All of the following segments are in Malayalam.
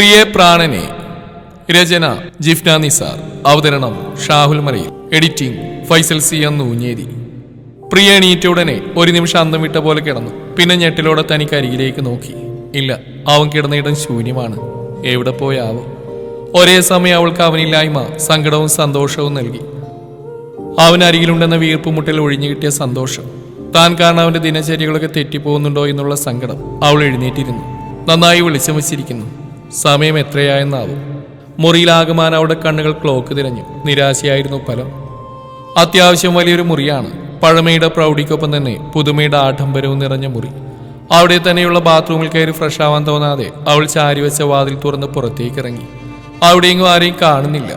പ്രിയ പ്രാണനെ രചന ജിഫ്ന നിസാർ. അവതരണം Shahul Marayil editing Faisal C M Oonjeri Priya എണീറ്റ ഉടനെ ഒരു നിമിഷം അന്തം വിട്ട പോലെ കിടന്നു. പിന്നെ ഞെട്ടിലോടെ തനിക്ക് അരികിലേക്ക് നോക്കി. ഇല്ല അവൻ കിടന്ന ഇടം ശൂന്യമാണ്. എവിടെ പോയാവോ? ഒരേ സമയം അവൾക്ക് അവനില്ലായ്മ സങ്കടവും സന്തോഷവും നൽകി. അവൻ അരികിലുണ്ടെന്ന വീർപ്പുമുട്ടൽ ഒഴിഞ്ഞു കിട്ടിയ സന്തോഷം. താൻ കാരണം അവന്റെ ദിനചര്യകളൊക്കെ തെറ്റിപ്പോകുന്നുണ്ടോ എന്നുള്ള സങ്കടം അവൾ എഴുന്നേറ്റിരുന്നു. നന്നായി വെളിച്ചം വെച്ചിരിക്കുന്നു. സമയം എത്രയായെന്നാവും. മുറിയിലാകമാൻ അവിടെ കണ്ണുകൾ ക്ലോക്ക് തിരഞ്ഞു. നിരാശയായിരുന്നു ഫലം. അത്യാവശ്യം വലിയൊരു മുറിയാണ്. പഴമയുടെ പ്രൗഢിക്കൊപ്പം തന്നെ പുതുമയുടെ ആഡംബരവും നിറഞ്ഞ മുറി. അവിടെ തന്നെയുള്ള ബാത്റൂമിൽ കയറി ഫ്രഷ് ആവാൻ തോന്നാതെ അവൾ ചാരി വെച്ച വാതിൽ തുറന്ന് പുറത്തേക്ക് ഇറങ്ങി. അവിടെയെങ്കിലും ആരെയും കാണുന്നില്ല.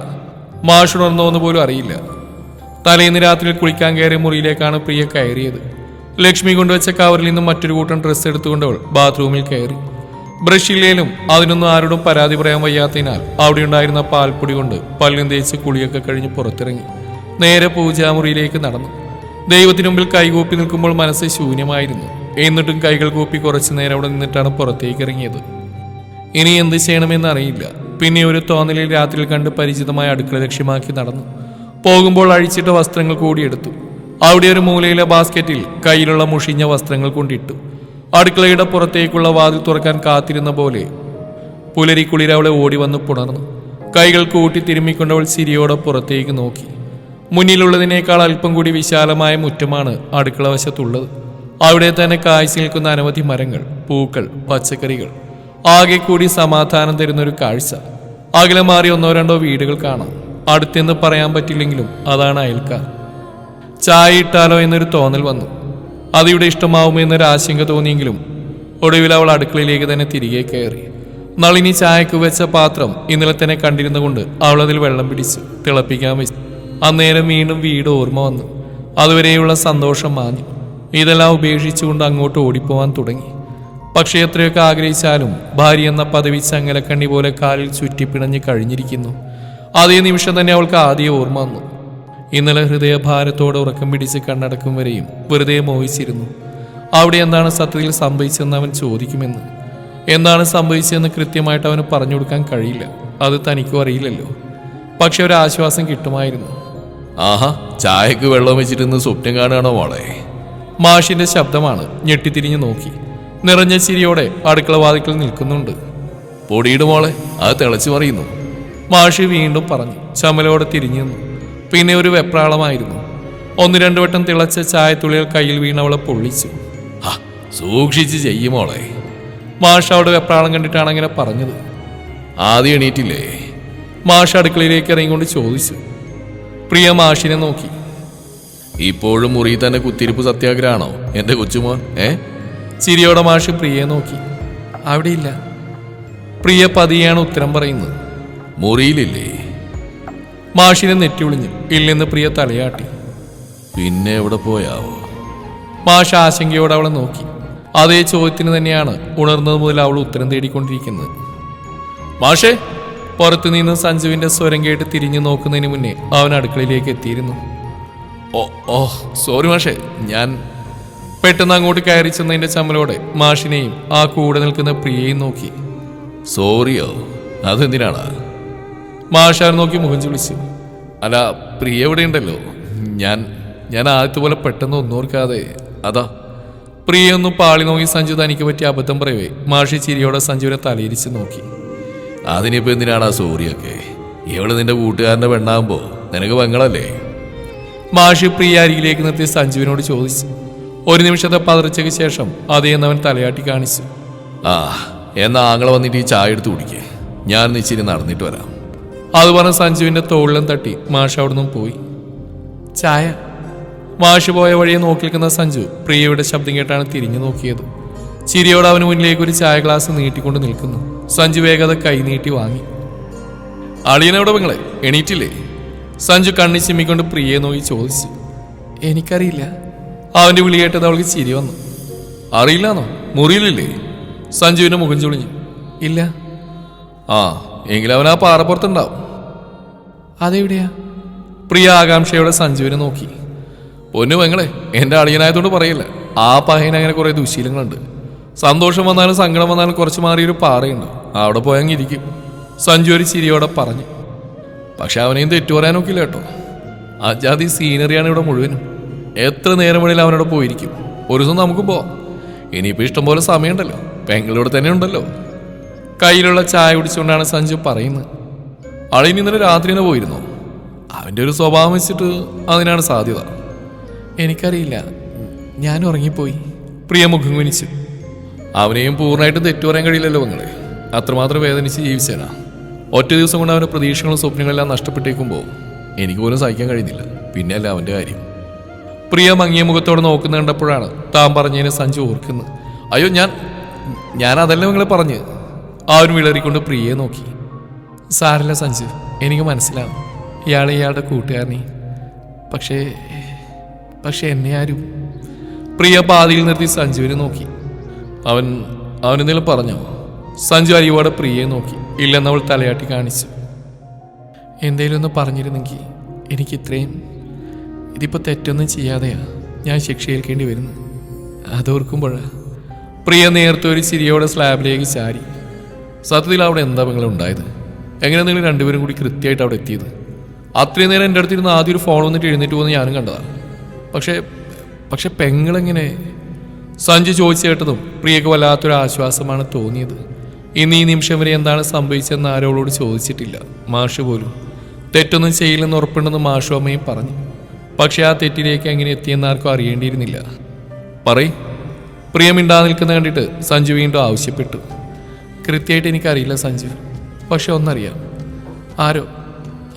മാഷുണർന്നോന്ന് പോലും അറിയില്ല. തലേന്ന് രാത്രിയിൽ കുളിക്കാൻ കയറിയ മുറിയിലേക്കാണ് പ്രിയ കയറിയത്. ലക്ഷ്മി കൊണ്ടുവച്ച കവറിൽ നിന്നും മറ്റൊരു കൂട്ടം ഡ്രസ്സ് എടുത്തുകൊണ്ട് അവൾ ബാത്റൂമിൽ കയറി. ബ്രഷില്ലേലും അതിനൊന്നും ആരോടും പരാതി പറയാൻ വയ്യാത്തതിനാൽ അവിടെ ഉണ്ടായിരുന്ന പാൽപ്പൊടി കൊണ്ട് പല്ലും തേച്ച് കുളിയൊക്കെ കഴിഞ്ഞ് പുറത്തിറങ്ങി. നേരെ പൂജാമുറിയിലേക്ക് നടന്നു. ദൈവത്തിനു മുമ്പിൽ കൈകൂപ്പി നിൽക്കുമ്പോൾ മനസ്സ് ശൂന്യമായിരുന്നു. എന്നിട്ടും കൈകൾ കൂപ്പി കുറച്ചു നേരം അവിടെ നിന്നിട്ടാണ് പുറത്തേക്ക് ഇറങ്ങിയത്. ഇനി എന്ത് ചെയ്യണമെന്ന് അറിയില്ല. പിന്നെ ഒരു തോന്നലിൽ രാത്രിയിൽ കണ്ട് പരിചിതമായ അടുക്കള ലക്ഷ്യമാക്കി നടന്നു. പോകുമ്പോൾ അഴിച്ചിട്ട വസ്ത്രങ്ങൾ കൂടിയെടുത്തു അവിടെ ഒരു മൂലയിലെ ബാസ്ക്കറ്റിൽ കയ്യിലുള്ള മുഷിഞ്ഞ വസ്ത്രങ്ങൾ കൊണ്ടിട്ടു. അടുക്കളയുടെ പുറത്തേക്കുള്ള വാതിൽ തുറക്കാൻ കാത്തിരുന്ന പോലെ പുലരിക്കുളിര അവളെ ഓടി വന്ന് പുണർന്നു. കൈകൾ കൂട്ടി തിരുമ്മിക്കൊണ്ടവൾ സിരിയോടെ പുറത്തേക്ക് നോക്കി. മുന്നിലുള്ളതിനേക്കാൾ അല്പം കൂടി വിശാലമായ മുറ്റമാണ് അടുക്കള വശത്തുള്ളത്. അവിടെ തന്നെ കാഴ്ച നിൽക്കുന്ന അനവധി മരങ്ങൾ പൂക്കൾ പച്ചക്കറികൾ. ആകെ കൂടി സമാധാനം തരുന്നൊരു കാഴ്ച. അകലെ മാറി ഒന്നോ രണ്ടോ വീടുകൾ കാണാം. അടുത്തെന്ന് പറയാൻ പറ്റില്ലെങ്കിലും അതാണ് അയൽക്കാർ. ചായ ഇട്ടാലോ എന്നൊരു തോന്നൽ വന്നു. അതിവിടെ ഇഷ്ടമാവുമോ എന്നൊരു ആശങ്ക തോന്നിയെങ്കിലും ഒടുവിൽ അവൾ അടുക്കളയിലേക്ക് തന്നെ തിരികെ കയറി. നളിനി ചായക്ക് വെച്ച പാത്രം ഇന്നലെ തന്നെ കണ്ടിരുന്നുകൊണ്ട് അവൾ അതിൽ വെള്ളം പിടിച്ച് തിളപ്പിക്കാൻ വെച്ചു. അന്നേരം വീണ്ടും വീട് ഓർമ്മ വന്നു. അതുവരെയുള്ള സന്തോഷം മാഞ്ഞു. ഇതെല്ലാം ഉപേക്ഷിച്ചുകൊണ്ട് അങ്ങോട്ട് ഓടിപ്പോവാൻ തുടങ്ങി. പക്ഷേ എത്രയൊക്കെ ആഗ്രഹിച്ചാലും ഭാര്യ എന്ന പദവി ചങ്ങലക്കണ്ണി പോലെ കാലിൽ ചുറ്റിപ്പിണഞ്ഞ് കഴിഞ്ഞിരിക്കുന്നു. അതേ നിമിഷം തന്നെ അവൾക്ക് ആദ്യം ഓർമ്മ വന്നു. ഇന്നലെ ഹൃദയഭാരത്തോടെ ഉറക്കം പിടിച്ച് കണ്ണടക്കും വരെയും വെറുതെ മോഹിച്ചിരുന്നു. അവിടെ എന്താണ് സത്യത്തിൽ സംഭവിച്ചതെന്ന് അവൻ ചോദിക്കുമെന്ന്. എന്താണ് സംഭവിച്ചതെന്ന് കൃത്യമായിട്ട് അവന് പറഞ്ഞു കൊടുക്കാൻ കഴിയില്ല. അത് തനിക്കും അറിയില്ലല്ലോ. പക്ഷെ ഒരു ആശ്വാസം കിട്ടുമായിരുന്നു. ആഹാ ചായക്ക് വെള്ളം വെച്ചിരുന്ന് സ്വപ്നം കാണുകയാണോ മോളെ? മാഷിന്റെ ശബ്ദമാണ് ഞെട്ടിത്തിരിഞ്ഞു നോക്കി. നിറഞ്ഞ ചിരിയോടെ അടുക്കള വാതിക്കൽ നിൽക്കുന്നുണ്ട്. പൊടിയിട് മോളെ അത് തിളച്ചു പറയുന്നു. മാഷി വീണ്ടും പറഞ്ഞു. ചമലോടെ തിരിഞ്ഞു നിന്നു. പിന്നെ ഒരു വെപ്രാളമായിരുന്നു. ഒന്ന് രണ്ടു വട്ടം തിളച്ച ചായത്തുള്ളികൾ കയ്യിൽ വീണവളെ പൊള്ളിച്ചു. സൂക്ഷിച്ച് ചെയ്യുമോളെ മാഷ അവിടെ വെപ്രാളം കണ്ടിട്ടാണ് അങ്ങനെ പറഞ്ഞത്. ആദ്യം എണീറ്റില്ലേ? മാഷ അടുക്കളയിലേക്ക് ഇറങ്ങിക്കൊണ്ട് ചോദിച്ചു. പ്രിയ മാഷിനെ നോക്കി. ഇപ്പോഴും മുറി തന്നെ കുത്തിരിപ്പ് സത്യാഗ്രഹമാണോ? എന്റെ കൊച്ചുമോൻ ഏ? ചിരിയോടെ മാഷ് പ്രിയയെ നോക്കി. അവിടെയില്ല. പ്രിയ പതിയാണ് ഉത്തരം പറയുന്നത്. മുറിയിലില്ലേ? മാഷിനെ നെറ്റി ഒളിഞ്ഞു ഇല്ലെന്ന് പ്രിയ തലയാട്ടി. പിന്നെ എവിടെ പോയാവോ? മാഷ് ആശങ്കയോടെ അവളെ നോക്കി. അതേ ചോദ്യത്തിന് തന്നെയാണ് ഉണർന്നത് മുതൽ അവൾ ഉത്തരം തേടിക്കൊണ്ടിരിക്കുന്നത്. മാഷേ പുറത്തു നിന്ന് സഞ്ജുവിന്റെ സ്വരം കേട്ട് തിരിഞ്ഞു നോക്കുന്നതിന് മുന്നേ അവൻ അടുക്കളയിലേക്ക് എത്തിയിരുന്നു. ഓ ഓ സോറി മാഷേ ഞാൻ പെട്ടെന്ന് അങ്ങോട്ട് കയറി ചെന്നതിന്റെ ചമ്മലോടെ മാഷിനെയും ആ കൂടെ നിൽക്കുന്ന പ്രിയയും നോക്കി. സോറിയോ അതെന്തിനാണ്? മാഷാർ നോക്കി മുഖം ചുളിച്ചു. അല്ല പ്രിയ ഇവിടെ ഉണ്ടല്ലോ ഞാൻ ഞാൻ ആദ്യത്തെ പോലെ പെട്ടെന്ന് ഒന്നോർക്കാതെ അതാ പ്രിയ ഒന്ന് പാളി നോക്കി സഞ്ജു തനിക്ക് പറ്റിയ അബദ്ധം പറയവേ. മാഷി ചിരിയോടെ സഞ്ജുവിനെ തലയിരിച്ച് നോക്കി. അതിനിപ്പോ എന്തിനാണ് ആ സോറിയൊക്കെ? ഇവൾ നിന്റെ കൂട്ടുകാരന്റെ പെണ്ണാകുമ്പോ നിനക്ക് പെങ്ങളല്ലേ? മാഷി പ്രിയ അരികിലേക്ക് നിർത്തി സഞ്ജുവിനോട് ചോദിച്ചു. ഒരു നിമിഷത്തെ പതർച്ചയ്ക്ക് ശേഷം അതേന്നവൻ തലയാട്ടി കാണിച്ചു. ആ എന്നാ ആങ്ങളെ വന്നിട്ട് ഈ ചായ എടുത്ത് കുടിക്കേ. ഞാൻ നിശ്ചിരി നടന്നിട്ട് വരാം. അത് പറഞ്ഞ് സഞ്ജുവിന്റെ തോളിലും തട്ടി മാഷ് അവിടുന്ന് പോയി. ചായ. മാഷ് പോയ വഴിയെ നോക്കി നിൽക്കുന്ന സഞ്ജു പ്രിയയുടെ ശബ്ദം കേട്ടാണ് തിരിഞ്ഞു നോക്കിയത്. ചിരിയോട് അവന് മുന്നിലേക്ക് ഒരു ചായ ഗ്ലാസ് നീട്ടിക്കൊണ്ട് നിൽക്കുന്നു. സഞ്ജു വേഗത കൈ നീട്ടി വാങ്ങി. അളിയനെവിടെ പെങ്ങളെ? എണീറ്റില്ലേ? സഞ്ജു കണ്ണി ചിമ്മിക്കൊണ്ട് പ്രിയയെ നോക്കി ചോദിച്ചു. എനിക്കറിയില്ല. അവന്റെ വിളി കേട്ടത് അവൾക്ക് ചിരി വന്നു. അറിയില്ലാന്നോ? മുറിയിലില്ലേ? സഞ്ജുവിന്റെ മുഖം ചൊളിഞ്ഞു. ഇല്ല. ആ എങ്കിലവൻ ആ പാറപ്പുറത്തുണ്ടാവും അതെവിടെയാ? പ്രിയ ആകാംക്ഷയോടെ സഞ്ജുവിനെ നോക്കി. പൊന്നു പെങ്ങളെ എന്റെ അളിയനായതുകൊണ്ട് പറയില്ല. ആ പഹയന് അങ്ങനെ കുറെ ദുശീലങ്ങളുണ്ട്. സന്തോഷം വന്നാലും സങ്കടം വന്നാലും കുറച്ച് മാറിയൊരു പാറയുണ്ട്. അവിടെ പോയങ്ങിരിക്കും സഞ്ജു ഒരു ചിരിയോടെ പറഞ്ഞു. പക്ഷെ അവനെയും തെറ്റു പറയാനൊക്കില്ല കേട്ടോ. അജാതി സീനറിയാണ് ഇവിടെ മുഴുവനും. എത്ര നേരം വേണേലും അവനോട് പോയിരിക്കും. ഒരു ദിവസം നമുക്ക് പോവാം. ഇനിയിപ്പോൾ ഇഷ്ടംപോലെ സമയമുണ്ടല്ലോ. പെങ്ങളിവിടെ തന്നെ ഉണ്ടല്ലോ. കയ്യിലുള്ള ചായ കുടിച്ചുകൊണ്ടാണ് സഞ്ജു പറയുന്നത്. ആളിനി ഇന്നലെ രാത്രി തന്നെ പോയിരുന്നു. അവന്റെ ഒരു സ്വഭാവം വെച്ചിട്ട് അതിനാണ് സാധ്യത. എനിക്കറിയില്ല. ഞാൻ ഉറങ്ങിപ്പോയി. പ്രിയ മുഖം കുനിച്ചു. അവനെയും പൂർണമായിട്ടും തെറ്റു പറയാൻ കഴിയില്ലല്ലോ നിങ്ങളെ അത്രമാത്രം വേദനിച്ച് ജീവിച്ചേനാ. ഒറ്റ ദിവസം കൊണ്ട് അവന്റെ പ്രതീക്ഷകളും സ്വപ്നങ്ങളെല്ലാം നഷ്ടപ്പെട്ടേക്കുമ്പോൾ എനിക്ക് പോലും സഹിക്കാൻ കഴിയുന്നില്ല. പിന്നെയല്ല അവന്റെ കാര്യം. പ്രിയ മങ്ങിയ മുഖത്തോടെ നോക്കുന്ന കണ്ടപ്പോഴാണ് താൻ പറഞ്ഞതിന് സഞ്ജു ഓർക്കുന്നത്. അയ്യോ ഞാൻ ഞാൻ അതല്ല നിങ്ങളെ പറഞ്ഞ്. ആരും വിളറിക്കൊണ്ട് പ്രിയയെ നോക്കി. സാരില്ല സഞ്ജു എനിക്ക് മനസ്സിലാവും ഇയാൾ ഇയാളുടെ കൂട്ടുകാരനെ. പക്ഷേ പക്ഷെ എന്നെ ആരും. പ്രിയ പാതിയിൽ നിർത്തി സഞ്ജുവിനെ നോക്കി. അവൻ അവനെന്തെങ്കിലും പറഞ്ഞോ? സഞ്ജു അരിയോടെ പ്രിയയെ നോക്കി. ഇല്ലെന്ന് അവൾ തലയാട്ടി കാണിച്ചു. എന്തേലും ഒന്ന് പറഞ്ഞിരുന്നെങ്കിൽ എനിക്ക് ഇത്രയും ഇതിപ്പോൾ തെറ്റൊന്നും ചെയ്യാതെയാ ഞാൻ ശിക്ഷ ഏൽക്കേണ്ടി വരുന്നു. അതോർക്കുമ്പോൾ പ്രിയ നേരത്തെ ഒരു ചിരിയോടെ സ്ലാബിലേക്ക് ചാരി സത്യത്തിൽ അവിടെ എന്താ നിങ്ങൾ ഉണ്ടായത്? എങ്ങനെ നിങ്ങൾ രണ്ടുപേരും കൂടി കൃത്യമായിട്ട് അവിടെ എത്തിയത്? അത്രയും നേരം എന്റെ അടുത്തിരുന്ന് ആദ്യം ഒരു ഫോൺ വന്നിട്ട് എഴുന്നേറ്റ് പോകുന്ന ഞാനും കണ്ടതാണ്. പക്ഷേ പക്ഷെ പെങ്ങളെങ്ങനെ? സഞ്ജു ചോദിച്ചു കേട്ടതും പ്രിയക്ക് വല്ലാത്തൊരു ആശ്വാസമാണ് തോന്നിയത്. ഇന്ന് ഈ നിമിഷം വരെ എന്താണ് സംഭവിച്ചതെന്ന് ആരോളോട് ചോദിച്ചിട്ടില്ല. മാഷ് പോലും. തെറ്റൊന്നും ചെയ്യില്ലെന്ന് ഉറപ്പുണ്ടെന്ന് മാഷു അമ്മയും പറഞ്ഞു. പക്ഷേ ആ തെറ്റിലേക്ക് എങ്ങനെ എത്തിയെന്ന് ആർക്കും അറിയേണ്ടിയിരുന്നില്ല. പറയ്. പ്രിയമിണ്ടാ നിൽക്കുന്ന കണ്ടിട്ട് സഞ്ജു വീണ്ടും ആവശ്യപ്പെട്ടു. കൃത്യമായിട്ട് എനിക്കറിയില്ല സഞ്ജു. പക്ഷെ ഒന്നറിയാം. ആരോ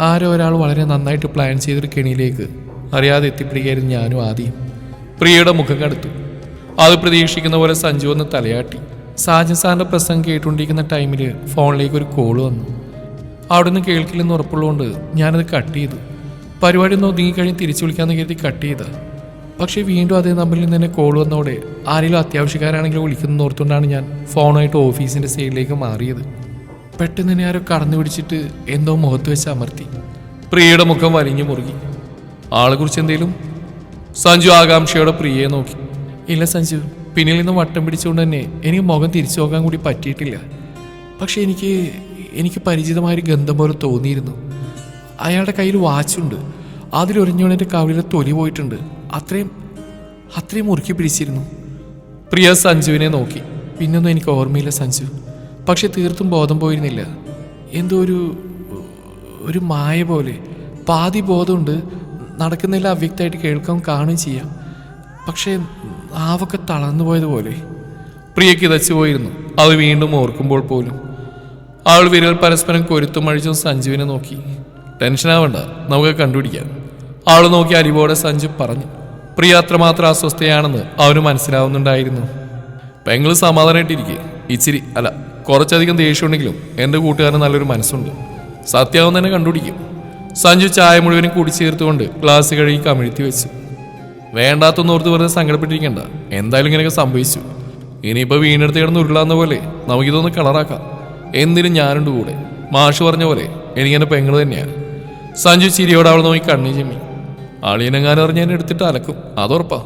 ആരോ ഒരാൾ വളരെ നന്നായിട്ട് പ്ലാൻ ചെയ്തൊരു കെണിയിലേക്ക് അറിയാതെ എത്തിപ്പിടിക്കായിരുന്നു ഞാനും ആദ്യം. പ്രിയയുടെ മുഖം കടുത്തു. അത് പ്രതീക്ഷിക്കുന്ന പോലെ സഞ്ജു ഒന്ന് തലയാട്ടി. സാജൻ സാറിന്റെ പ്രസംഗം കേട്ടുകൊണ്ടിരിക്കുന്ന ടൈമിൽ ഫോണിലേക്ക് ഒരു കോൾ വന്നു. അവിടെ നിന്ന് കേൾക്കില്ലെന്ന് ഉറപ്പുള്ളതുകൊണ്ട് ഞാനത് കട്ട് ചെയ്തു. പരിപാടി ഒന്ന് ഒതുങ്ങിക്കഴിഞ്ഞ് തിരിച്ചു വിളിക്കാമെന്ന് കരുതി കട്ട് ചെയ്താ. പക്ഷേ വീണ്ടും അതേ നമ്പറിൽ നിന്ന് തന്നെ കോൾ വന്നതോടെ ആരെങ്കിലും അത്യാവശ്യക്കാരാണെങ്കിലും വിളിക്കുന്ന ഓർത്തുകൊണ്ടാണ് ഞാൻ ഫോണായിട്ട് ഓഫീസിന്റെ സൈഡിലേക്ക് മാറിയത്. പെട്ടെന്ന് തന്നെ ആരോ കടന്നു പിടിച്ചിട്ട് എന്തോ മുഖത്ത് വെച്ച് അമർത്തി. പ്രിയയുടെ മുഖം വലിഞ്ഞു മുറുകി. ആളെ കുറിച്ച് എന്തേലും? സഞ്ജു ആകാംക്ഷയോടെ പ്രിയയെ നോക്കി. ഇല്ല സഞ്ജു പിന്നിൽ നിന്ന് വട്ടം പിടിച്ചുകൊണ്ട് തന്നെ എനിക്ക് മുഖം തിരിച്ചു നോക്കാൻ കൂടി പറ്റിയിട്ടില്ല. പക്ഷെ എനിക്ക് എനിക്ക് പരിചിതമായൊരു ഗന്ധം പോലെ തോന്നിയിരുന്നു. അയാളുടെ കയ്യിൽ വാച്ചുണ്ട്. അതിലൊരിഞ്ഞോണെന്റെ കവിളിലെ തൊലി പോയിട്ടുണ്ട്. അത്രയും അത്രയും മുറുക്കി പിടിച്ചിരുന്നു. പ്രിയ സഞ്ജുവിനെ നോക്കി. പിന്നൊന്നും എനിക്ക് ഓർമ്മയില്ല സഞ്ജു. പക്ഷെ തീർത്തും ബോധം പോയിരുന്നില്ല. എന്തോ ഒരു ഒരു മായ പോലെ. പാതി ബോധമുണ്ട്. നടക്കുന്നില്ല അവ്യക്തമായിട്ട് കേൾക്കാം കാണുകയും ചെയ്യാം. പക്ഷേ ആവൊക്കെ തളർന്നു പോയതുപോലെ പ്രിയക്ക് ഇതച്ചു പോയിരുന്നു. അത് വീണ്ടും ഓർക്കുമ്പോൾ പോലും. അവൾ വിരൽ പരസ്പരം കൊരുത്തും അഴിച്ചും സഞ്ജുവിനെ നോക്കി. ടെൻഷനാവണ്ട നമുക്ക് കണ്ടുപിടിക്കാം. അവൾ നോക്കി അരിവോടെ സഞ്ജു പറഞ്ഞു. പ്രിയ അത്രമാത്രം അസ്വസ്ഥയാണെന്ന് അവന് മനസ്സിലാവുന്നുണ്ടായിരുന്നു. പെങ്ങൾ സമാധാനമായിട്ടിരിക്കെ. ഇച്ചിരി അല്ല കുറച്ചധികം ദേഷ്യമുണ്ടെങ്കിലും എന്റെ കൂട്ടുകാരന് നല്ലൊരു മനസ്സുണ്ട്. സത്യാവും തന്നെ കണ്ടുപിടിക്കും. സഞ്ജു ചായ മുഴുവനും കൂടിച്ചേർത്തുകൊണ്ട് ഗ്ലാസ് കഴുകി കമിഴ്ത്തി വെച്ചു. വേണ്ടാത്തൊന്നും ഓർത്ത് വെറുതെ സങ്കടപ്പെട്ടിരിക്കണ്ട. എന്തായാലും ഇങ്ങനെയൊക്കെ സംഭവിച്ചു. ഇനിയിപ്പോൾ വീണെടുത്ത് കിടന്ന് ഉരുളാന്ന പോലെ നമുക്കിതൊന്ന് കളറാക്കാം. എന്തിനും ഞാനുണ്ട് കൂടെ. മാഷ് പറഞ്ഞ പോലെ എനിക്കെന്റെ പെങ്ങൾ തന്നെയാണ് സഞ്ജു ചിരിയോടെ അവൾ നോക്കി കണ്ണി ചെമ്മി. അളിയനെങ്ങാനും അറിഞ്ഞ് എന്നെ എടുത്തിട്ട് അലക്കും. അതുറപ്പാ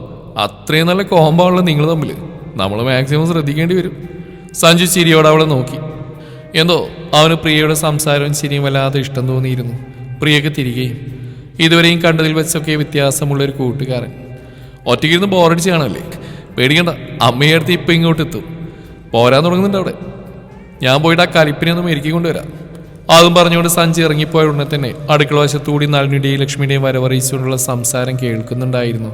അത്രയും നല്ല കോമ്പാണല്ലോ നിങ്ങൾ തമ്മിൽ നമ്മൾ മാക്സിമം ശ്രദ്ധിക്കേണ്ടി വരും. സഞ്ജു ചിരിയോട് അവളെ നോക്കി. എന്തോ അവന് പ്രിയയുടെ സംസാരവും ചിരിയും വല്ലാതെ ഇഷ്ടം തോന്നിയിരുന്നു. പ്രിയക്ക് തിരികെയും. ഇതുവരെയും കണ്ടതിൽ വെച്ചൊക്കെ വ്യത്യാസമുള്ള ഒരു കൂട്ടുകാരൻ. ഒറ്റയ്ക്കിരുന്ന് ബോറടിച്ച് കാണല്ലേ പേടിക്കണ്ട അമ്മയെ അടുത്ത് ഇപ്പം ഇങ്ങോട്ട് എത്തും. പോരാൻ തുടങ്ങുന്നുണ്ട് അവിടെ. ഞാൻ പോയിട്ട് ആ കലിപ്പിനെ ഒന്ന് മെരുക്കി കൊണ്ടുവരാം. അതും പറഞ്ഞുകൊണ്ട് സഞ്ജി ഇറങ്ങിപ്പോയ ഉടനെ തന്നെ അടുക്കള വശത്തൂടി നളിനിയുടെയും ലക്ഷ്മിയുടെയും വരവറിയിച്ചുകൊണ്ടുള്ള സംസാരം കേൾക്കുന്നുണ്ടായിരുന്നു.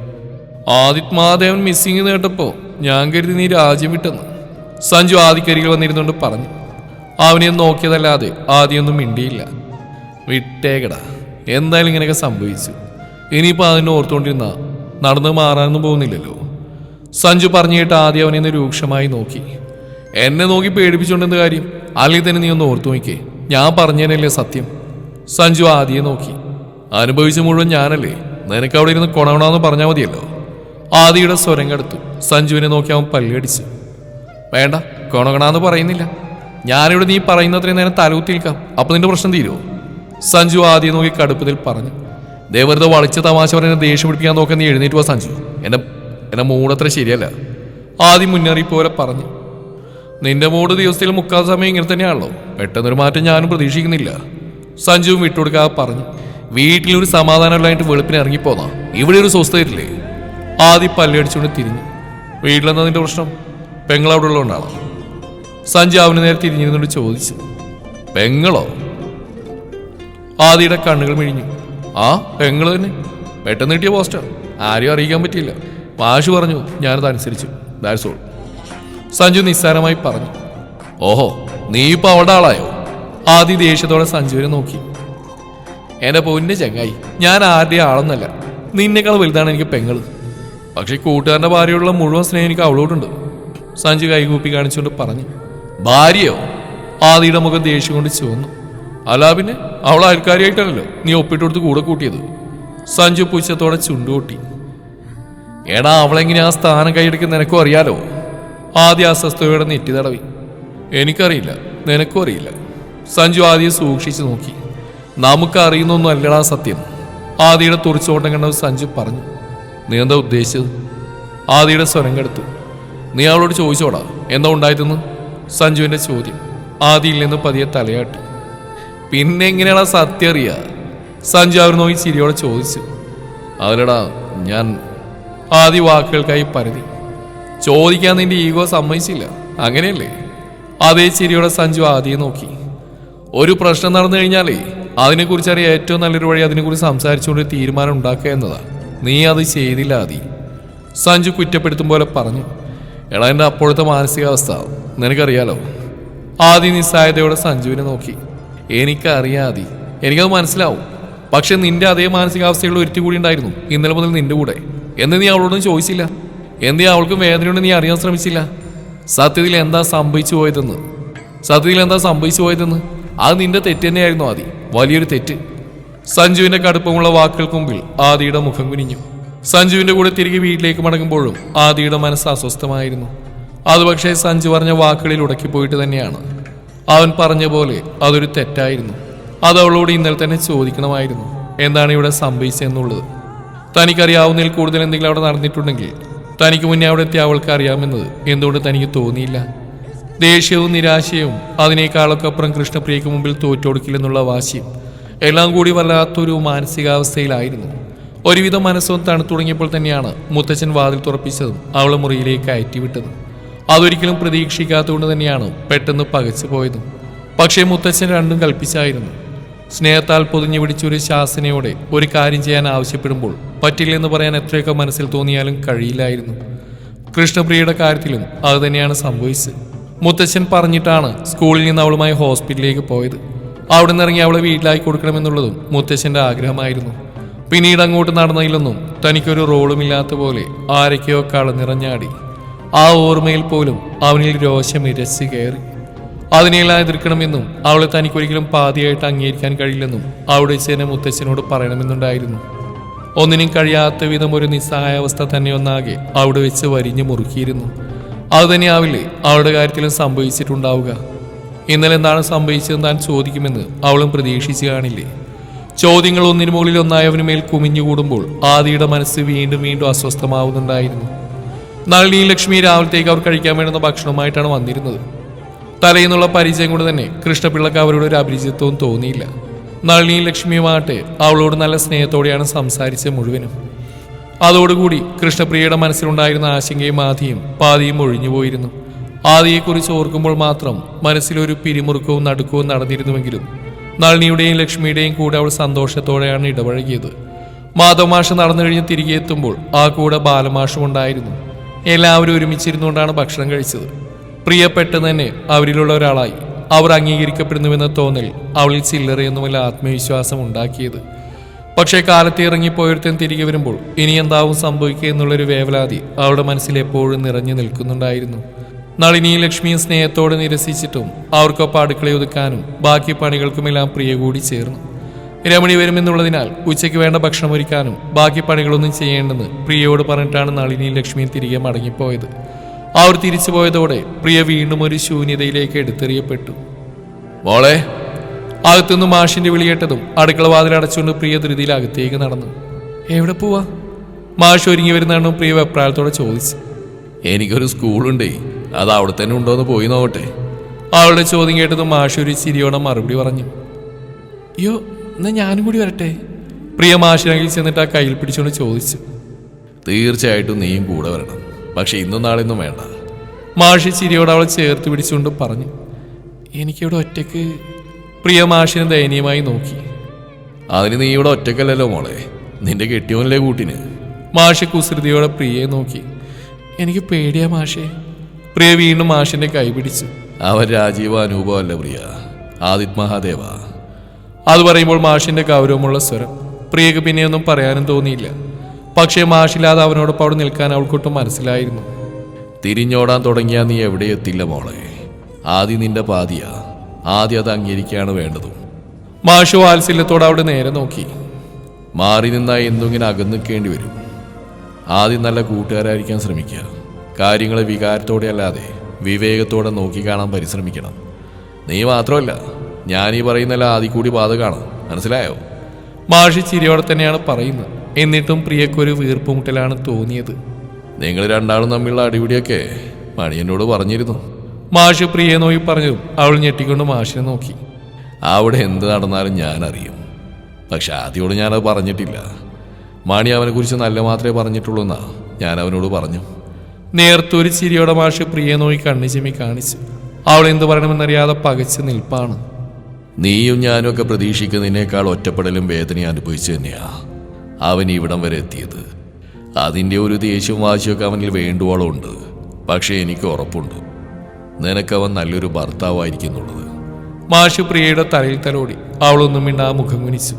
ആദിത് മഹാദേവൻ മിസ്സിങ് കേട്ടപ്പോൾ ഞാൻ കരുതി നീ രാജ്യം വിട്ടെന്ന്. സഞ്ജു ആദിക്കരികിൽ വന്നിരുന്നുകൊണ്ട് പറഞ്ഞു അവനെ നോക്കിയതല്ലാതെ ആദ്യമൊന്നും മിണ്ടിയില്ല. വിട്ടേക്കടാ. എന്തായാലും ഇങ്ങനെയൊക്കെ സംഭവിച്ചു. ഇനിയിപ്പോൾ അതിനെ ഓർത്തുകൊണ്ടിരുന്ന നടന്നു മാറാനൊന്നും പോകുന്നില്ലല്ലോ. സഞ്ജു പറഞ്ഞു കേട്ട് ആദ്യം അവനെ ഒന്ന് രൂക്ഷമായി നോക്കി. എന്നെ നോക്കി പേടിപ്പിച്ചുകൊണ്ടെന്ന് കാര്യം? അല്ലെങ്കിൽ തന്നെ നീ ഒന്ന് ഓർത്തു നോക്കിയേ ഞാൻ പറഞ്ഞതിനല്ലേ സത്യം. സഞ്ജു ആദ്യം നോക്കി. അനുഭവിച്ച മുഴുവൻ ഞാനല്ലേ? നിനക്ക് അവിടെ ഇരുന്ന് കൊണവണമെന്ന് പറഞ്ഞാൽ മതിയല്ലോ. ആദിയുടെ സ്വരം കടുത്തു സഞ്ജുവിനെ നോക്കി അവൻ പല്ലടിച്ചു. വേണ്ട കൊണകണാന്ന് പറയുന്നില്ല. ഞാനിവിടെ നീ പറയുന്നത്രയും നേരം തലകുത്തി നിൽക്കാം അപ്പൊ നിന്റെ പ്രശ്നം തീരുമോ സഞ്ജു ആദ്യം നോക്കി കടുപ്പത്തിൽ പറഞ്ഞു. ദേവരുടെ വളിച്ച തമാശ പറഞ്ഞ ദേഷ്യം പിടിപ്പിക്കാൻ നോക്കാൻ നീ എഴുന്നേറ്റ് പോ സഞ്ജു. എന്നെ എന്നെ മൂടത്ര ശരിയല്ല. ആദ്യം മുന്നറിയിപ്പ് പോലെ പറഞ്ഞു. നിന്റെ മൂട് ദിവസത്തിൽ മുക്കാൽ സമയം ഇങ്ങനെ തന്നെയാണല്ലോ. പെട്ടെന്നൊരു മാറ്റം ഞാനും പ്രതീക്ഷിക്കുന്നില്ല. സഞ്ജുവും വിട്ടുകൊടുക്കാതെ പറഞ്ഞു. വീട്ടിലൊരു സമാധാനമില്ലായിട്ട് വെളുപ്പിന് ഇറങ്ങിപ്പോന്നാ. ഇവിടെ ഒരു സ്വസ്ഥതയില്ലേ? ആദ്യം പല്ലടിച്ചുകൊണ്ട് തിരിഞ്ഞു. വീട്ടിലെന്താ നിന്റെ പ്രശ്നം? പെങ്ങളവിടെ ഉള്ളതുകൊണ്ടാണോ സഞ്ജു അവന് നേരെ തിരിഞ്ഞിരുന്നുകൊണ്ട് ചോദിച്ചു. പെങ്ങളോ? ആദിയുടെ കണ്ണുകൾ മിഴിഞ്ഞു. ആ പെങ്ങൾ തന്നെ. പെട്ടെന്ന് കിട്ടിയ പോസ്റ്റർ. ആരെയും അറിയിക്കാൻ പറ്റിയില്ല. മാഷ് പറഞ്ഞു ഞാനത് അനുസരിച്ചു. ദാറ്റ്സ് ഓൾ സഞ്ജു നിസ്സാരമായി പറഞ്ഞു. ഓഹോ നീ ഇപ്പോൾ അവളുടെ ആളായോ? ആദി ദേഷ്യത്തോടെ സഞ്ജുവിനെ നോക്കി. എന്റെ പൊന്നെ ചങ്ങായി ഞാൻ ആരുടെ ആളൊന്നല്ല. നിന്നേക്കാൾ വലുതാണ് എനിക്ക് പെങ്ങൾ. പക്ഷേ കൂട്ടുകാരന്റെ ഭാര്യയുള്ള മുഴുവൻ സ്നേഹം എനിക്ക് അവളോടുണ്ട്. സഞ്ജു കൈകൂപ്പി കാണിച്ചുകൊണ്ട് പറഞ്ഞു ഭാര്യയോ? ആദിയുടെ മുഖം ദേഷ്യം കൊണ്ട് ചുവന്നു. അല്ല പിന്നെ അവൾ അയൽക്കാരിയായിട്ടല്ലോ നീ ഒപ്പിട്ട് കൊടുത്ത് കൂടെ കൂട്ടിയത്. സഞ്ജു പൂച്ചത്തോടെ ചുണ്ടുകൂട്ടി. എടാ അവളെങ്ങനെ ആ സ്ഥാനം കൈയെടുക്കുന്ന നിനക്കും അറിയാലോ? ആദ്യ അസ്വസ്ഥതയോടെ നെറ്റി തടവി. എനിക്കറിയില്ല നിനക്കും അറിയില്ല. സഞ്ജു ആദ്യം സൂക്ഷിച്ചു നോക്കി. നമുക്ക് അറിയുന്നൊന്നും അല്ലടാ സത്യം. ആദിയുടെ തുറിച്ചോട്ടം കണ്ടത് സഞ്ജു പറഞ്ഞു. നീ എന്താ ഉദ്ദേശിച്ചത്? ആദിയുടെ സ്വരം കെടുത്തു. നീ അവളോട് ചോദിച്ചോടാ. എന്താ ഉണ്ടായതെന്ന്? സഞ്ജുവിന്റെ ചോദ്യം. ആദിയിൽ നിന്ന് പതിയെ തലയാട്ടി. പിന്നെ എങ്ങനെയാണ് സത്യം അറിയുക സഞ്ജു അവർ നോക്കി ചിരിയോടെ ചോദിച്ചു. അതിലടാ ഞാൻ ആദ്യ വാക്കുകൾക്കായി പരതി ചോദിക്കാൻ നിന്റെ ഈഗോ സമ്മതിച്ചില്ല. അങ്ങനെയല്ലേ? അതേ ചിരിയോടെ സഞ്ജു ആദ്യം നോക്കി. ഒരു പ്രശ്നം നടന്നു കഴിഞ്ഞാലേ അതിനെക്കുറിച്ച് അറിയാൻ ഏറ്റവും നല്ലൊരു വഴി അതിനെക്കുറിച്ച് സംസാരിച്ചുകൊണ്ട് തീരുമാനം ഉണ്ടാക്കുക എന്നതാ. നീ അത് ചെയ്തില്ല ആദി. സഞ്ജു കുറ്റപ്പെടുത്തും പോലെ പറഞ്ഞു. എടാ എന്റെ അപ്പോഴത്തെ മാനസികാവസ്ഥ നിനക്കറിയാലോ? ആദി നിസ്സായതയോടെ സഞ്ജുവിനെ നോക്കി. എനിക്കറിയാതി എനിക്കത് മനസ്സിലാവും. പക്ഷെ നിന്റെ അതേ മാനസികാവസ്ഥയുള്ള ഒരുത്തി കൂടി ഉണ്ടായിരുന്നു ഇന്നലെ മുതൽ നിന്റെ കൂടെ. എന്ന് നീ അവളോടൊന്നും ചോദിച്ചില്ല. എന്ത് അവൾക്കും വേദനയുണ്ട് നീ അറിയാൻ ശ്രമിച്ചില്ല. സത്യത്തിൽ എന്താ സംഭവിച്ചു പോയതെന്ന്? സത്യത്തിൽ എന്താ സംഭവിച്ചു പോയതെന്ന്? അത് നിന്റെ തെറ്റ് തന്നെയായിരുന്നു ആദി. വലിയൊരു തെറ്റ്. സഞ്ജുവിന്റെ കടുപ്പമുള്ള വാക്കുകൾക്ക് മുമ്പിൽ ആദിയുടെ മുഖം കുനിഞ്ഞു. സഞ്ജുവിന്റെ കൂടെ തിരികെ വീട്ടിലേക്ക് മടങ്ങുമ്പോഴും ആദിയുടെ മനസ്സ് അസ്വസ്ഥമായിരുന്നു. അത് പക്ഷേ സഞ്ജു പറഞ്ഞ വാക്കുകളിൽ ഉടക്കിപ്പോയിട്ട് തന്നെയാണ്. അവൻ പറഞ്ഞ പോലെ അതൊരു തെറ്റായിരുന്നു. അത് അവളോട് ഇന്നലെ തന്നെ ചോദിക്കണമായിരുന്നു. എന്താണ് ഇവിടെ സംഭവിച്ചതെന്നുള്ളത്? തനിക്കറിയാവുന്നതിൽ കൂടുതൽ എന്തെങ്കിലും അവിടെ നടന്നിട്ടുണ്ടെങ്കിൽ തനിക്ക് മുന്നേ അവിടെ എത്തിയ അവൾക്ക് അറിയാമെന്നത് എന്തുകൊണ്ട് തനിക്ക് തോന്നിയില്ല? ദേഷ്യവും നിരാശയും അതിനേക്കാളൊക്കെ അപ്പുറം കൃഷ്ണപ്രിയയ്ക്ക് മുമ്പിൽ തോറ്റൊടുക്കില്ലെന്നുള്ള വാശിയും എല്ലാം കൂടി വല്ലാത്തൊരു മാനസികാവസ്ഥയിലായിരുന്നു. ഒരുവിധം മനസ്സും തണുത്തു തുടങ്ങിയപ്പോൾ തന്നെയാണ് മുത്തച്ഛൻ വാതിൽ തുറപ്പിച്ചതും അവളെ മുറിയിലേക്ക് അയറ്റിവിട്ടതും. അതൊരിക്കലും പ്രതീക്ഷിക്കാത്തതുകൊണ്ട് തന്നെയാണ് പെട്ടെന്ന് പകച്ചു പോയതും. പക്ഷേ മുത്തച്ഛൻ രണ്ടും കൽപ്പിച്ചായിരുന്നു. സ്നേഹത്താൽ പൊതിഞ്ഞു പിടിച്ചൊരു ശാസനയോടെ ഒരു കാര്യം ചെയ്യാൻ ആവശ്യപ്പെടുമ്പോൾ പറ്റില്ലെന്ന് പറയാൻ എത്രയൊക്കെ മനസ്സിൽ തോന്നിയാലും കഴിയില്ലായിരുന്നു. കൃഷ്ണപ്രിയയുടെ കാര്യത്തിലും അത് തന്നെയാണ് സംഭവിച്ചത്. മുത്തച്ഛൻ പറഞ്ഞിട്ടാണ് സ്കൂളിൽ നിന്ന് അവളുമായി ഹോസ്പിറ്റലിലേക്ക് പോയത്. അവിടെ നിന്ന് ഇറങ്ങി അവളെ വീട്ടിലാക്കി കൊടുക്കണമെന്നുള്ളതും മുത്തച്ഛന്റെ ആഗ്രഹമായിരുന്നു. പിന്നീട് അങ്ങോട്ട് നടന്നതിലൊന്നും തനിക്കൊരു റോളുമില്ലാത്ത പോലെ ആരൊക്കെയോ കളനിറഞ്ഞാടി. ആ ഓർമ്മയിൽ പോലും അവനിൽ രോഷം ഇരച്ച് കയറി. അതിനെല്ലാം എതിർക്കണമെന്നും അവളെ തനിക്കൊരിക്കലും പാതിയായിട്ട് അംഗീകരിക്കാൻ കഴിയില്ലെന്നും അവിടെ ചേന മുത്തച്ഛനോട് പറയണമെന്നുണ്ടായിരുന്നു. ഒന്നിനും കഴിയാത്ത വിധം ഒരു നിസ്സഹായാവസ്ഥ തന്നെ ഒന്നാകെ അവിടെ വെച്ച് വരിഞ്ഞു മുറുക്കിയിരുന്നു. അതുതന്നെയാവില്ലേ അവളുടെ കാര്യത്തിലും സംഭവിച്ചിട്ടുണ്ടാവുക. ഇന്നലെ എന്താണ് സംഭവിച്ചതെന്ന് താൻ ചോദിക്കുമെന്ന് അവളും പ്രതീക്ഷിച്ചു കാണില്ലേ. ചോദ്യങ്ങൾ ഒന്നിനു മുകളിൽ ഒന്നായി അവന് മേൽ കുമിഞ്ഞുകൂടുമ്പോൾ ആദിയുടെ മനസ്സ് വീണ്ടും വീണ്ടും അസ്വസ്ഥമാവുന്നുണ്ടായിരുന്നു. നളിനിയും ലക്ഷ്മി രാവിലത്തേക്ക് അവർ കഴിക്കാൻ വേണ്ടുന്ന ഭക്ഷണമായിട്ടാണ് വന്നിരുന്നത്. തലയിന്നുള്ള പരിചയം കൊണ്ട് തന്നെ കൃഷ്ണപിള്ളക്ക് അവരോട് ഒരു അപരിചിതത്വവും തോന്നിയില്ല. നളിനിയും ലക്ഷ്മിയുമാകട്ടെ അവളോട് നല്ല സ്നേഹത്തോടെയാണ് സംസാരിച്ചത് മുഴുവനും. അതോടുകൂടി കൃഷ്ണപ്രിയയുടെ മനസ്സിലുണ്ടായിരുന്ന ആശങ്കയും ആദിയും പാതിയും ഒഴിഞ്ഞുപോയിരുന്നു ആദിയെക്കുറിച്ച് ഓർക്കുമ്പോൾ മാത്രം മനസ്സിലൊരു പിരിമുറുക്കവും നടുക്കവും നടന്നിരുന്നുവെങ്കിലും നളിനിയുടെയും ലക്ഷ്മിയുടെയും കൂടെ അവൾ സന്തോഷത്തോടെയാണ് ഇടപഴകിയത്. മാധവമാഷ നടന്നു കഴിഞ്ഞ് തിരികെ എത്തുമ്പോൾ ആ കൂടെ ബാലമാഷും ഉണ്ടായിരുന്നു. എല്ലാവരും ഒരുമിച്ചിരുന്നുകൊണ്ടാണ് ഭക്ഷണം കഴിച്ചത്. പ്രിയപ്പെട്ടെന്ന് തന്നെ അവരിലുള്ള ഒരാളായി. അവർ അംഗീകരിക്കപ്പെടുന്നുവെന്ന തോന്നൽ അവളിൽ ചില്ലറയൊന്നുമല്ല ആത്മവിശ്വാസം ഉണ്ടാക്കിയത്. പക്ഷേ കാലത്ത് ഇറങ്ങിപ്പോയൊരുത്തൻ തിരികെ വരുമ്പോൾ ഇനി എന്താവും സംഭവിക്കുക എന്നുള്ളൊരു വേവലാതി അവളുടെ മനസ്സിൽ എപ്പോഴും നിറഞ്ഞു നിൽക്കുന്നുണ്ടായിരുന്നു. നളിനിയും ലക്ഷ്മിയെ സ്നേഹത്തോടെ നിരസിച്ചിട്ടും അവർക്കൊപ്പം അടുക്കള ഒതുക്കാനും ബാക്കി പണികൾക്കുമെല്ലാം പ്രിയ കൂടി ചേർന്നു. രമണി വരുമെന്നുള്ളതിനാൽ ഉച്ചയ്ക്ക് വേണ്ട ഭക്ഷണം ഒരുക്കാനും ബാക്കി പണികളൊന്നും ചെയ്യേണ്ടെന്ന് പ്രിയയോട് പറഞ്ഞിട്ടാണ് നളിനി ലക്ഷ്മി തിരികെ മടങ്ങിപ്പോയത്. അവർ തിരിച്ചു പോയതോടെ പ്രിയ വീണ്ടും ഒരു ശൂന്യതയിലേക്ക് എടുത്തെറിയപ്പെട്ടു. മോളെ അകത്തുനിന്ന് മാഷിന്റെ വിളിയേട്ടതും അടുക്കള വാതിൽ അടച്ചുകൊണ്ട് പ്രിയ ധൃതിയിൽ അകത്തേക്ക് നടന്നു. എവിടെ പോവാ? മാഷ് ഒരുങ്ങി വരുന്നതാണോ പ്രിയ വെപ്രാളത്തോടെ ചോദിച്ചു. എനിക്കൊരു സ്കൂളുണ്ടേ. അത് അവിടെ തന്നെ ഉണ്ടോന്ന് പോയി നോക്കട്ടെ. അവളുടെ ചോദ്യം കേട്ടത് മാഷി ഒരു ചിരിയോടെ മറുപടി പറഞ്ഞു. അയ്യോ എന്നാ ഞാനും കൂടി വരട്ടെ? പ്രിയ മാഷിനകിൽ ചെന്നിട്ട് ആ കയ്യിൽ പിടിച്ചുകൊണ്ട് ചോദിച്ചു. തീർച്ചയായിട്ടും നീയും കൂടെ വരണം. പക്ഷെ ഇന്നും നാളെയൊന്നും വേണ്ട. മാഷി ചിരിയോട് അവളെ ചേർത്ത് പിടിച്ചുകൊണ്ട് പറഞ്ഞു. എനിക്കിവിടെ ഒറ്റയ്ക്ക് പ്രിയ മാഷിനെ ദയനീയമായി നോക്കി. അതിന് നീ ഇവിടെ ഒറ്റക്കല്ലല്ലോ മോളെ. നിന്റെ കെട്ടിയോനല്ലേ കൂട്ടിന്. മാഷി കുസൃതിയോടെ പ്രിയയെ നോക്കി. എനിക്ക് പേടിയാ മാഷേ. പ്രിയ വീണ്ടും മാഷിന്റെ കൈ പിടിച്ചു. അവൻ രാജീവ അനൂപമല്ല പ്രിയ. ആദിത് മഹാദേവ. അത് പറയുമ്പോൾ മാഷിന്റെ ഗൗരവമുള്ള സ്വരം പ്രിയക്ക് പിന്നെയൊന്നും പറയാനും തോന്നിയില്ല. പക്ഷേ മാഷില്ലാതെ അവനോടൊപ്പം അവിടെ നിൽക്കാൻ അവൾക്കൊട്ടും മനസ്സിലായിരുന്നു. തിരിഞ്ഞോടാൻ തുടങ്ങിയാ നീ എവിടെ എത്തില്ല മോളെ. ആദ്യം നിന്റെ പാതിയാ. ആദ്യം അത് അംഗീകരിക്കുകയാണ് വേണ്ടതും. മാഷു വാത്സല്യത്തോടെ അവിടെ നേരെ നോക്കി. മാറി നിന്നാൽ എന്തും അകന്നു നിൽക്കേണ്ടി വരും. ആദ്യം നല്ല കൂട്ടുകാരായിരിക്കാൻ ശ്രമിക്കുക. കാര്യങ്ങളെ വികാരത്തോടെ അല്ലാതെ വിവേകത്തോടെ നോക്കിക്കാണാൻ പരിശ്രമിക്കണം. നീ മാത്രമല്ല ഞാൻ ഈ പറയുന്നല്ല ആദ്യം കൂടി ബാധകമാണ് മനസ്സിലായോ? മാഷി ചിരിയോടെ തന്നെയാണ് പറയുന്നത്. എന്നിട്ടും പ്രിയക്കൊരു വീർപ്പുമുട്ടലാണ് തോന്നിയത്. നിങ്ങൾ രണ്ടാളും തമ്മിലുള്ള അടിപിടിയൊക്കെ മണിയനോട് പറഞ്ഞിരുന്നു. മാഷ് പ്രിയെ നോക്കി പറഞ്ഞതും അവൾ ഞെട്ടിക്കൊണ്ട് മാഷിനെ നോക്കി. അവിടെ എന്ത് നടന്നാലും ഞാൻ അറിയും പക്ഷെ ആദ്യോട് ഞാനത് പറഞ്ഞിട്ടില്ല. മണി അവനെക്കുറിച്ച് നല്ല മാത്രമേ പറഞ്ഞിട്ടുള്ളൂ എന്നാ ഞാൻ അവനോട് പറഞ്ഞു. നേർത്തൊരു ചിരിയോടെ മാഷ് പ്രിയെ നോക്കി കണ്ണു ചിമ്മി കാണിച്ചു അവൾ എന്തു പറയണമെന്നറിയാതെ പകച്ച് നിൽപ്പാണ്. നീയും ഞാനും ഒക്കെ പ്രതീക്ഷിക്കുന്നതിനേക്കാൾ ഒറ്റപ്പെടലും വേദനയും അനുഭവിച്ചു തന്നെയാ അവൻ ഇവിടം വരെ എത്തിയത്. അതിന്റെ ഒരു ദേഷ്യവും വാശിയൊക്കെ അവനിൽ വേണ്ടുവോളം ഉണ്ട് പക്ഷേ എനിക്ക് ഉറപ്പുണ്ട്. നിനക്കവൻ നല്ലൊരു ഭർത്താവായിരിക്കുന്നുള്ളത്. മാഷ് പ്രിയയുടെ തലയിൽ തലോടി അവളൊന്നും മിണ്ടാ മുഖം കുനിച്ചു.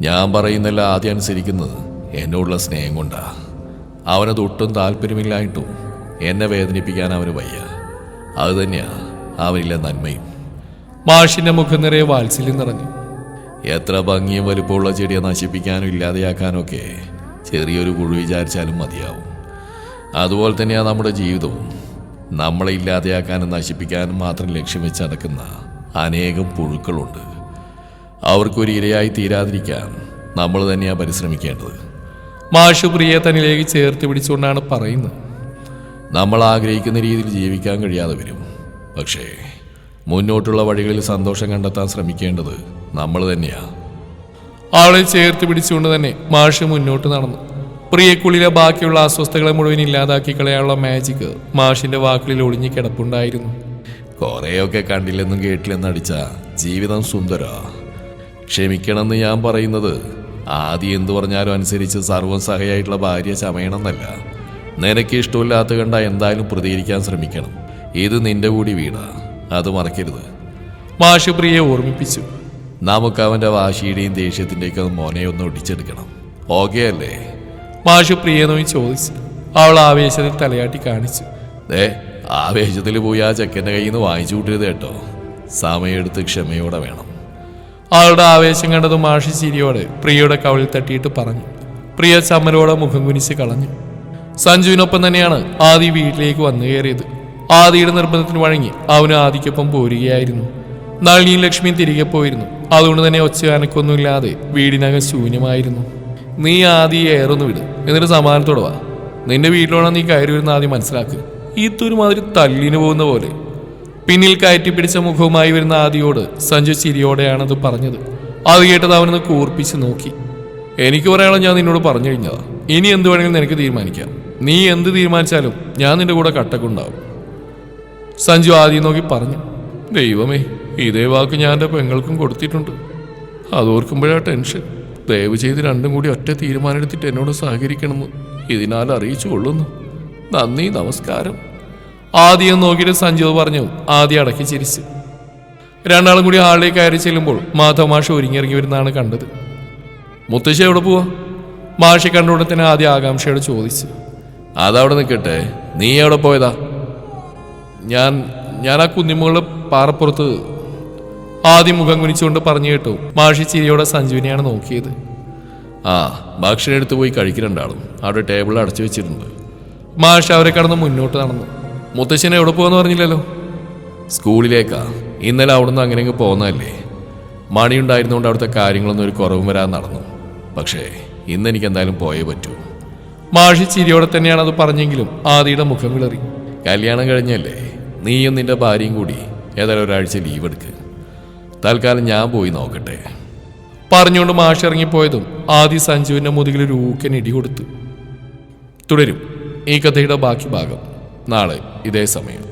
ഞാൻ പറയുന്നല്ല ആദ്യം അനുസരിക്കുന്നത് എന്നോടുള്ള സ്നേഹം കൊണ്ടാ. അവനത് ഒട്ടും താല്പര്യമില്ലായിട്ടും എന്നെ വേദനിപ്പിക്കാൻ അവന് വയ്യ. അത് തന്നെയാ അവനിലെ നന്മയും. മാഷിന്റെ മുഖം നിറയെ വാത്സല്യം നിറഞ്ഞു. എത്ര ഭംഗിയും വലുപ്പമുള്ള ചെടിയെ നശിപ്പിക്കാനും ഇല്ലാതെയാക്കാനും ഒക്കെ ചെറിയൊരു പുഴു വിചാരിച്ചാലും മതിയാവും. അതുപോലെ തന്നെയാണ് നമ്മുടെ ജീവിതവും. നമ്മളെ ഇല്ലാതെയാക്കാനും നശിപ്പിക്കാനും മാത്രം ലക്ഷ്യം വെച്ച് നടക്കുന്ന അനേകം പുഴുക്കളുണ്ട്. അവർക്കൊരു ഇരയായി തീരാതിരിക്കാൻ നമ്മൾ തന്നെയാണ് പരിശ്രമിക്കേണ്ടത്. മാഷ് പ്രിയയെ തന്നിലേക്ക് ചേർത്ത് പിടിച്ചുകൊണ്ടാണ് പറയുന്നത്. നമ്മൾ ആഗ്രഹിക്കുന്ന രീതിയിൽ ജീവിക്കാൻ കഴിയാതെ വരും. പക്ഷേ മുന്നോട്ടുള്ള വഴികളിൽ സന്തോഷം കണ്ടെത്താൻ ശ്രമിക്കേണ്ടത് നമ്മൾ തന്നെയാണ് ആളെ ചേർത്ത് പിടിച്ചുകൊണ്ട് തന്നെ മാഷ് മുന്നോട്ട് നടന്നു. പ്രിയക്കുള്ളിലെ ബാക്കിയുള്ള അസ്വസ്ഥതകളെ മുഴുവൻ ഇല്ലാതാക്കി കളയാനുള്ള മാജിക് മാഷിന്റെ വാക്കുകളിൽ ഒളിഞ്ഞു കിടപ്പുണ്ടായിരുന്നു. കുറേയൊക്കെ കണ്ടില്ലെന്നും കേട്ടില്ലെന്നും അടിച്ച ജീവിതം സുന്ദര. ക്ഷമിക്കണമെന്ന് ഞാൻ പറയുന്നത് ആദ്യം എന്തു പറഞ്ഞാലും അനുസരിച്ച് സർവം സഹയായിട്ടുള്ള ഭാര്യ ചമയണമെന്നല്ല. നിനക്ക് ഇഷ്ടമില്ലാത്ത കണ്ട എന്തായാലും പ്രതികരിക്കാൻ ശ്രമിക്കണം. ഇത് നിന്റെ കൂടി വീടാ. അത് മറക്കരുത്. മാഷുപ്രിയെ ഓർമ്മിപ്പിച്ചു. നമുക്ക് അവന്റെ വാശിയുടെയും ദേഷ്യത്തിന്റെയൊക്കെ മോനെ ഒന്ന് ഒടിച്ചെടുക്കണം. ഓക്കെ അല്ലേ? മാഷുപ്രിയെ നോയി ചോദിച്ചു. അവൾ ആവേശത്തിൽ തലയാട്ടി കാണിച്ചു. ദേ ആവേശത്തിൽ പോയി ആ ചെക്കന്റെ കയ്യിൽ നിന്ന് വാങ്ങിച്ചു കൂട്ടിയത് കേട്ടോ. സമയമെടുത്ത് ക്ഷമയോടെ വേണം. അവളുടെ ആവേശം കണ്ടത് മാഷി ചിരിയോടെ പ്രിയയുടെ കവളിൽ തട്ടിയിട്ട് പറഞ്ഞു. പ്രിയ ചമ്മലോടെ മുഖം കുനിച്ച് കളഞ്ഞു. സഞ്ജുവിനൊപ്പം തന്നെയാണ് ആദി വീട്ടിലേക്ക് വന്നു കയറിയത്. ആദിയുടെ നിർബന്ധത്തിന് വഴങ്ങി അവന് ആദിക്കൊപ്പം പോരുകയായിരുന്നു. നളിനിയും ലക്ഷ്മിയും തിരികെ പോയിരുന്നു. അതുകൊണ്ട് തന്നെ ഒച്ച അനക്കൊന്നുമില്ലാതെ വീടിനകം ശൂന്യമായിരുന്നു. നീ ആദി ഏറൊന്ന് വിട്. എന്നിട്ട് സമാധാനത്തോടെ വാ. നിന്റെ വീട്ടിലോണം നീ കയറി വരുന്ന ആദ്യം മനസ്സിലാക്ക്. ഇതൊരുമാതിരി തല്ലിന് പോകുന്ന പോലെ പിന്നിൽ കയറ്റി പിടിച്ച മുഖവുമായി വരുന്ന ആദിയോട് സഞ്ജു ചിരിയോടെയാണത് പറഞ്ഞത്. അത് കേട്ടത് അവനൊന്ന് കൂർപ്പിച്ച് നോക്കി. എനിക്ക് പറയാനുള്ള ഞാൻ നിന്നോട് പറഞ്ഞു കഴിഞ്ഞതാ. ഇനി എന്ത് വേണമെങ്കിലും നിനക്ക് തീരുമാനിക്കാം. നീ എന്ത് തീരുമാനിച്ചാലും ഞാൻ നിന്റെ കൂടെ കട്ടക്കുണ്ടാവും. സഞ്ജു ആദ്യം നോക്കി പറഞ്ഞു ദൈവമേ ഇതേ വാക്ക് ഞാൻ എന്റെ പെങ്ങൾക്കും കൊടുത്തിട്ടുണ്ട്. അതോർക്കുമ്പോഴാ ടെൻഷൻ. ദയവ് ചെയ്ത് രണ്ടും കൂടി ഒറ്റ തീരുമാനം എടുത്തിട്ട് എന്നോട് സഹകരിക്കണമെന്ന് ഇതിനാൽ അറിയിച്ചു കൊള്ളുന്നു നന്ദി നമസ്കാരം. ആദ്യം നോക്കിയിട്ട് സഞ്ജു പറഞ്ഞു ആദ്യം അടക്കി ചിരിച്ചു. രണ്ടാളും കൂടി ആളിലേക്ക് കയറി ചെല്ലുമ്പോൾ മാധവ് മാഷ് ഒരുങ്ങിയിറങ്ങി വരുന്നതാണ് കണ്ടത്. മുത്തശ്ശി എവിടെ പോവാ? മാഷി കണ്ട തന്നെ ആദ്യം ആകാംക്ഷയോട് ചോദിച്ചു. അതവിടെ നിൽക്കട്ടെ. നീ എവിടെ പോയതാ? ഞാൻ ഞാൻ ആ കുന്നിമുകളുടെ പാറപ്പുറത്ത് ആദ്യം മുഖം കുനിച്ചുകൊണ്ട് പറഞ്ഞു കേട്ടു. മാഷി ചിരിയോടെ സഞ്ജുവിനെയാണ് നോക്കിയത്. ആ ഭക്ഷണം എടുത്തു പോയി കഴിക്കുന്നുണ്ടാളും അവിടെ ടേബിളിൽ അടച്ചു വെച്ചിട്ടുണ്ട്. മാഷ് അവരെ കടന്ന് മുന്നോട്ട് നടന്നു. മുത്തശ്ശനെ എവിടെ പോകാന്ന് പറഞ്ഞില്ലല്ലോ? സ്കൂളിലേക്കാ. ഇന്നലെ അവിടുന്ന് അങ്ങനെ അങ്ങ് പോന്നതല്ലേ? മണി ഉണ്ടായിരുന്നുകൊണ്ട് അവിടുത്തെ കാര്യങ്ങളൊന്നും ഒരു കുറവും വരാൻ നടന്നു. പക്ഷേ ഇന്ന് എനിക്ക് എന്തായാലും പോയേ പറ്റൂ. മാഷി ചിരിയോടെ തന്നെയാണ് അത് പറഞ്ഞെങ്കിലും ആദിയുടെ മുഖം വിളറി. കല്യാണം കഴിഞ്ഞല്ലേ? നീയും നിന്റെ ഭാര്യയും കൂടി ഏതായാലും ഒരാഴ്ച ലീവ് എടുക്ക്. തൽക്കാലം ഞാൻ പോയി നോക്കട്ടെ. പറഞ്ഞുകൊണ്ട് മാഷ് ഇറങ്ങിപ്പോയതും ആദി സഞ്ജുവിന്റെ മുതുകിൽ ഒരു ഊക്കൻ ഇടി കൊടുത്തു. തുടരും ഈ കഥയുടെ ബാക്കി ഭാഗം. നാളെ ഇതേ സമയം.